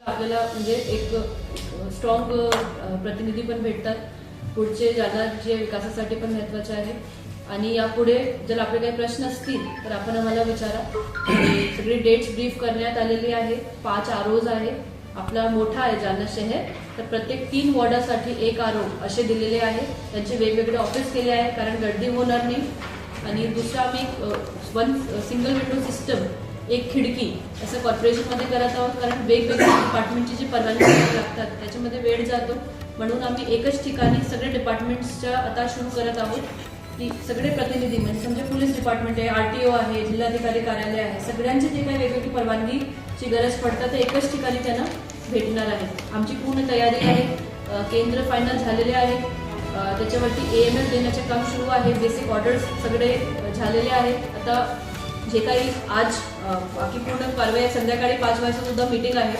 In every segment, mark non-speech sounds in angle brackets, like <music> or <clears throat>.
आपल्याला म्हणजे एक स्ट्रॉंग प्रतिनिधी पण भेटतात. पुढचे जागा जे विकासासाठी पण महत्त्वाचे आहे. आणि यापुढे जर आपले काही प्रश्न असतील तर आपण आम्हाला विचारा. सगळी डेट्स ब्रीफ करण्यात आलेली आहे. पाच आरोज आहे. आपला मोठा आहे जालना शहर तर प्रत्येक तीन वॉर्डासाठी एक आरो असे दिलेले आहे. त्यांचे वेगवेगळे ऑफिस केले आहे कारण गर्दी होणार नाही. आणि दुसरा आम्ही वन सिंगल विंडो सिस्टम एक खिडकी असं कॉर्पोरेशनमध्ये करत आहोत कारण वेगवेगळ्या डिपार्टमेंटची जी परवानगी लागतात त्याच्यामध्ये वेळ जातो. म्हणून आम्ही एकच ठिकाणी सगळे डिपार्टमेंट्सच्या आता सुरू करत आहोत. की सगळे प्रतिनिधी म्हणजे समजा पोलीस डिपार्टमेंट आहे आर टी ओ आहे जिल्हाधिकारी कार्यालय आहे सगळ्यांची जे काही वेगवेगळी परवानगी परवानगीची गरज पडतं ते एकच ठिकाणी त्यांना भेटणार आहे. आमची पूर्ण तयारी आहे. केंद्र फायनल झालेले आहे. त्याच्यावरती ए एम एल देण्याचे काम सुरू आहे. बेसिक ऑर्डर्स सगळे झालेले आहेत आता जे काही आज बाकी पूर्ण कारवाई. संध्याकाळी पाच वाजता सुद्धा मीटिंग आहे.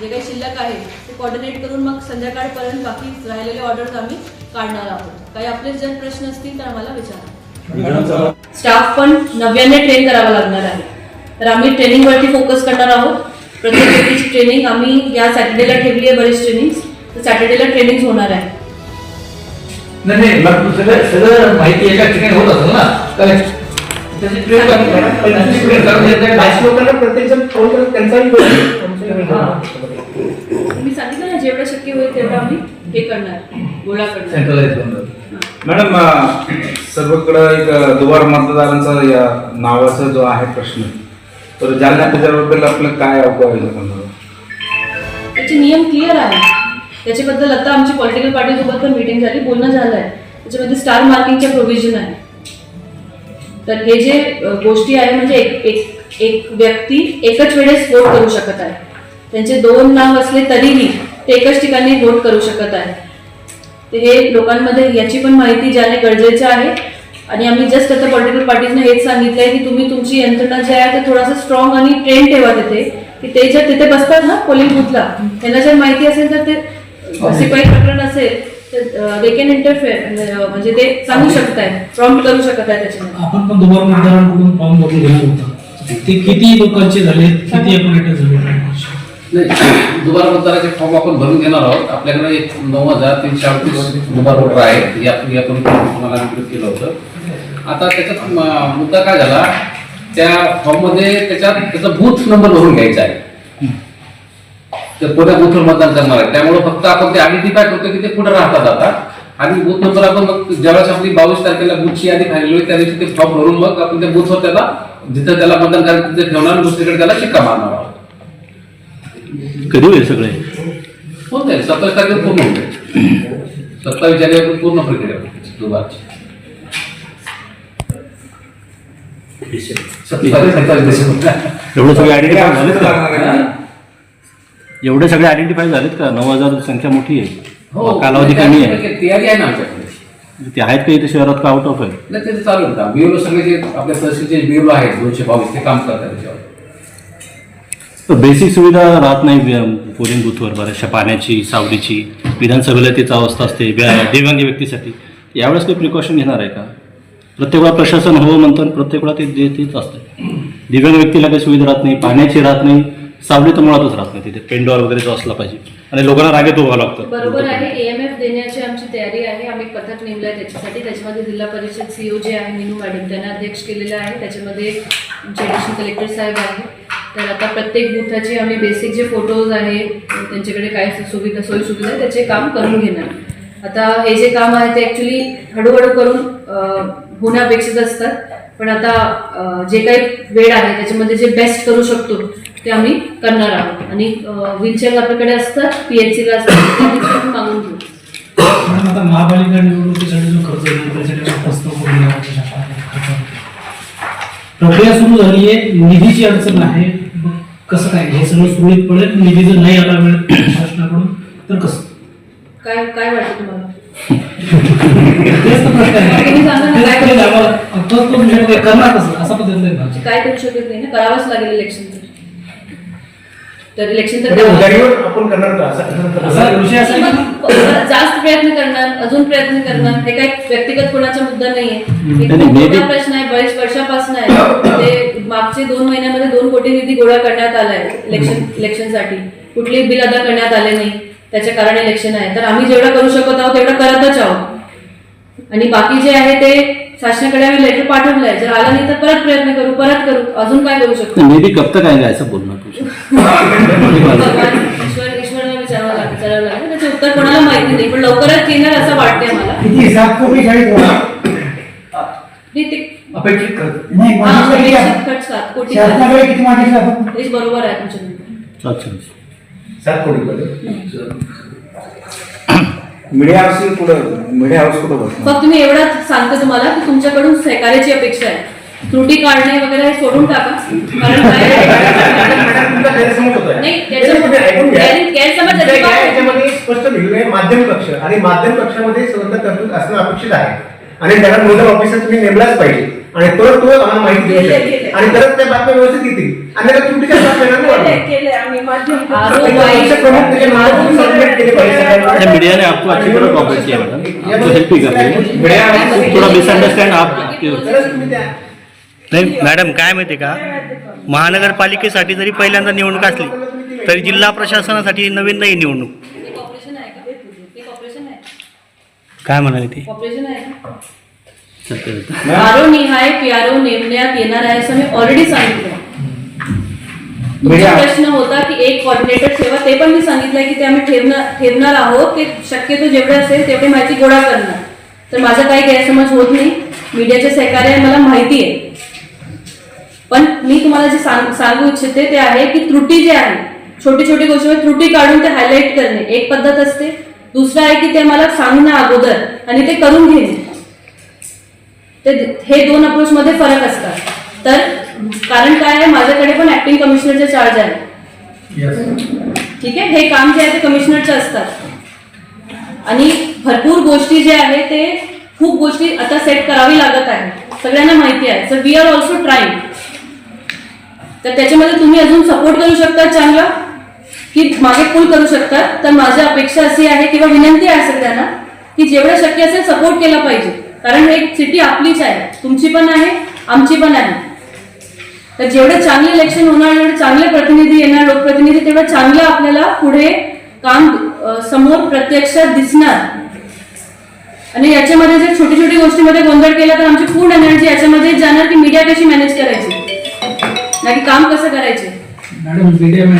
जे काही शिल्लक आहे ते कॉर्डिनेट करून मग संध्याकाळपर्यंत बाकी राहिलेले ऑर्डर्स आम्ही काढणार आहोत. काही आपले जर प्रश्न असतील तर आम्हाला विचारा. स्टाफ पण नव्याने ट्रेन करावा लागणार आहे. तर आम्ही ट्रेनिंगवरती फोकस करणार आहोत. प्रत्येक व्यक्तीची ट्रेनिंग आम्ही या सॅटर्डेला ठेवली आहे बरीच ट्रेनिंग तर सॅटर्डेला ट्रेनिंग होणार आहे. नाही नाही मग सगळं सगळं माहिती एका ठिकाणी होत असेल ना. काय त्याची ट्रेन त्यांची ट्रेन करून घेतलं पाच लोकांना प्रत्येक जण फोन करत त्यांचाही वेळ मी सांगितलं ना जेवढं शक्य होईल तेवढं आम्ही हे करणार गोळा करणार. सेंट्रलाइज करून मॅडम अ, सर्वकडं एक अ, दुबार मतदारांचा या नावाचा जो आहे प्रश्न तर जालना त्याच्याबद्दल आपलं काय अवघड त्याचे नियम क्लिअर आहे त्याच्याबद्दल आता आमची पॉलिटिकल पार्टीसोबत पण मीटिंग झाली. बोलणं झालं आहे त्याच्यामध्ये स्टार मार्किंगच्या प्रोव्हिजन आहे. तर हे जे अ, गोष्टी आहे म्हणजे एक एक एक व्यक्ती एकच वेळेस वोट करू शकत आहे. त्यांचे दोन नाव असले तरीही ते एकच ठिकाणी वोट करू शकत आहे. तर हे लोकांमध्ये याची पण माहिती जाणे गरजेचं आहे आणि आम्ही जस्ट आता पॉलिटिकल पार्टीजने हेच सांगितलंय की तुम्ही तुमची यंत्रणा जे आहे ते थोडासा स्ट्रॉंग आणि ट्रेन ठेवा तिथे. की ते जर तिथे बसतात ना पोलिंग बूथला त्यांना जर माहिती असेल तर ते असे काही प्रकरण असेल तर दे कॅन इंटरफेअर म्हणजे ते सांगू शकताय प्रॉम्प्ट करू शकत आहे त्याच्यामध्ये. आपण पण दुबार मतदारांकडून फॉर्म भरून घेणार होता ते किती लोकांचे झाले किती अपडेट झाले नाही <clears throat> दुबार मतदाराचे फॉर्म आपण भरून घेणार आहोत. आपल्याकडे एक नऊ हजार तीनशे अडतीस दुबार वोटर आहेत. तुम्हाला केलं होतं. आता त्याच्यात मुद्दा काय झाला? त्या फॉर्ममध्ये त्याच्यात त्याचा बूथ नंबर भरून घ्यायचा आहे. तर कोणत्या बूथवर मतदान करणार आहे. त्यामुळे फक्त आपण ते आयडेंटिफाय करतो की ते कुठे राहतात आता. आणि बूथ नंबर आपण मग ज्यावेळेस आपली बावीस तारखेला बूथची यादी फायनल होईल त्या दिवशी ते फॉर्म भरून मग आपण त्या बूथवर त्याला जिथं त्याला मतदान करायचं तिथे ठेवणार दुसरीकडे त्याला शिक्का मारणार आहोत. कधी होईल सगळे? होऊन जाईल. सत्तावीस तारखेला पूर्ण होऊन जाईल. सत्तावीस जानेवारी पूर्ण प्रक्रिया होईल. दुबारची सत्तावीस सत्तावीस डिसेंबर एवढे सगळे आयडेंटिफाय झालेत का? लागणार आहे? एवढे सगळे आयडेंटिफाय झालेत का? नऊ हजार संख्या मोठी हो आहे कालावधी कमी आहे. तयारी आहे ना आमच्याकडे. ते आहेत का इथे शहरात का आउट ऑफ आहे? नाही ते चालू आहे बिओलो सगळे जे आपल्या तहसीलचे बिओलो आहेत दोनशे बावीस ते काम करतात त्याच्यावर. तर बेसिक सुविधा राहत नाही पोलिंग बूथवर बऱ्याचशा पाण्याची सावलीची विधानसभेला तीच अवस्था असते व्या- दिव्यांग व्यक्तीसाठी यावेळेस काही प्रिकॉशन घेणार आहे का? प्रत्येक वेळा प्रशासन हो म्हणतं प्रत्येक वेळा ते जे तेच असतं. दिव्यांग व्यक्तीला काही सुविधा राहत नाही पाण्याची राहत नाही सावली तर मुळातच राहत नाही तिथे. पेंडॉल वगैरे जो असला पाहिजे. आणि लोकांना रागेत उभा लागतं. बरोबर आहे. एएमएफ देण्याची आमची तयारी आहे. आम्ही पथक नेमलं आहे त्याच्यासाठी. त्याच्यामध्ये जिल्हा परिषद सीओ जे आहे मीनू मॅडम. त्यांना अध्यक्ष केलेला आहे. त्याच्यामध्ये आमचे ॲडिशनल कलेक्टर साहेब आहे तर आता प्रत्येक बुथाचे आम्ही बेसिक जे फोटोज आहे त्यांच्याकडे काय सुविधा सोयी सुविधा त्याचे काम करून घेणार. आता हे जे काम आहे ते ॲक्च्युली हळूहळू करून अं, होण्यापेक्षित असतात. पण आता जे काही वेळ आहे त्याच्यामध्ये जे बेस्ट करू शकतो ते आम्ही करणार आहोत. आणि व्हीलचेअर आपल्याकडे असतात पीएचसीला असतात ते आम्ही करून मागून घेऊ. आता महापालिका निवडणुकीसाठी जो खर्च. प्रक्रिया सुरू झाली आहे निधीची अडचण आहे. कसं काय? हे सगळं सुरळीत पडेल निधी जर नाही आला वेळेत शासनाकडून तर कसं? काय काय वाटतं तुम्हाला? तेच तर प्रश्न आहे तुम्ही सांगा ना, काय तेच म्हणजे करणार कसं असा पद्धतीने आहे भाजी. काय करू शकत नाही ना? करावंच लागेल इलेक्शन तर. इलेक्शन तर म्हणजे करावं. उधारीवर आपण करणार का? असं असा विषय असा आहे की मग जास्त प्रयत्न करणार अजून प्रयत्न करणार हे काही व्यक्तिगत कोणाचा मुद्दा नाहीये. एक नाही, खूप maybe- मोठा प्रश्न आहे बरेच वर्षापासून आहे. ते मागचे दोन महिन्यामध्ये दोन कोटी निधी गोळा करण्यात आलाय इलेक्शन इलेक्शनसाठी कुठलेही बिल अदा करण्यात आले नाही. त्याच्या कारण इलेक्शन आहे. तर आम्ही जेवढं करू शकत आहोत तेवढं करतच आहोत. आणि बाकी जे आहे ते शासनाकडे आम्ही लेटर पाठवलंय. जर आलं नाही तर परत प्रयत्न करू परत करू. अजून काय करू शकतो? मे बी कब तक आएगा ऐसा बोलना तुझे भगवान ईश्वर ईश्वराला विचारावं लागेल विचारावं लागेल. त्याचं उत्तर कोणाला माहिती नाही. पण लवकरच येणार असं वाटतंय मला. किती? सात होणार? नाही, ते- अपेक्षित खर्च नाही हा, मागितलं किती आहे? अपेक्षित खर्च सात कोटी झाला. शासनाकडे किती मागितलं आपण हेच बरोबर आहे तुमच्या म्हणणं. अच्छा सात कोटी मीडिया हाऊस कुठं मीडिया हाऊस कुठं बसणार फक्त मी एवढंच सांगते तुम्हाला की तुमच्याकडून सहकार्याची अपेक्षा आहे त्रुटी काढणे वगैरे हे सोडून टाका कारण <laughs> काय तुमचा गैरसमज होतोय. नाही त्याच्यामध्ये ऐकून घ्या. गैर- गैरसमज त्या- अजिबात त्या- याच्यामध्ये स्पष्ट माध्यम कक्ष आणि माध्यम कक्षामध्ये स्वतंत्र तरतूद असणं अपेक्षित आहे आणि त्याला नोडल ऑफिसर तुम्ही नेमलाच पाहिजे. आणि तो तो आम्हाला माहिती देऊ शकेल आणि तरच त्या बातम्या व्यवस्थित येतील. आणि त्या त्रुटीच्या बातम्या येणार नाही. आरो त्याच्या वाई- पक्ष प्रमुख त्याचे नाव तुम्ही सबमिट केले पाहिजे सगळ्यांना. अच्छा मीडिया ने आपको अच्छी तरह कॉपरेट किया मैडम आपको हेल्प भी कर रही है। मीडिया थोड़ा मिसअंडरस्टैंड आप तरच तुम्ही त्या नाही मॅडम काय माहिती का? महानगरपालिकेसाठी जरी पहिल्यांदा निवडणूक असली तरी जिल्हा प्रशासनासाठी नवीन नाही निवडणूक. काय म्हणाले ते? ऑपरेशन आहे. आरो निहाय नेमण्यात येणार आहे असं मी ऑलरेडी सांगितलं. तुमचा मीडिया- प्रश्न होता की एक कॉर्डिनेटर ठेवा ते पण मी सांगितलंय की ते आम्ही ठेवणार ठेवणार आहोत ते शक्यतो जेवढे असेल तेवढी माहिती गोळा करणार. तर माझा काही गैरसमज होत नाही. मीडियाचे सहकार्य मला माहिती आहे. पण मी तुम्हाला जे सांग सांगू इच्छिते ते आहे की त्रुटी जे आहे छोटी छोटी गोष्टीवर त्रुटी काढून ते हायलाईट करणे एक पद्धत असते. दुसरं आहे की ते मला सांगणं अगोदर आणि ते करून घेणे ते हे दोन अप्रोच मध्ये फरक असतात. तर कारण काय आहे? माझ्याकडे पण ऍक्टिंग कमिशनरचे चार्ज आहे ठीक आहे? हे काम जे आहे ते कमिशनरचे असतात. आणि भरपूर गोष्टी जे आहे ते खूप गोष्टी आता सेट करावी लागत आहे सगळ्यांना माहिती आहे. Sir we are also trying तर त्याच्यामध्ये तुम्ही अजून सपोर्ट करू शकता चांगला. की मागे पुल करू शकतात तर माझी अपेक्षा अशी आहे किंवा विनंती आहे सगळ्यांना की जेवढं शक्य असेल सपोर्ट केला पाहिजे. कारण एक सिटी आपलीच आहे तुमची पण आहे आमची पण आहे. तर जेवढे चांगले इलेक्शन होणार जेवढे चांगले प्रतिनिधी येणार लोकप्रतिनिधी तेवढं चांगलं आपल्याला पुढे काम समोर प्रत्यक्षात दिसणार. आणि याच्यामध्ये जर छोटी छोटी गोष्टीमध्ये गोंधळ केला तर आमची पूर्ण एनर्जी याच्यामध्ये जाणार की मीडिया कशी मॅनेज करायची? नाही काम कसं करायचे? मैडम वीडियो में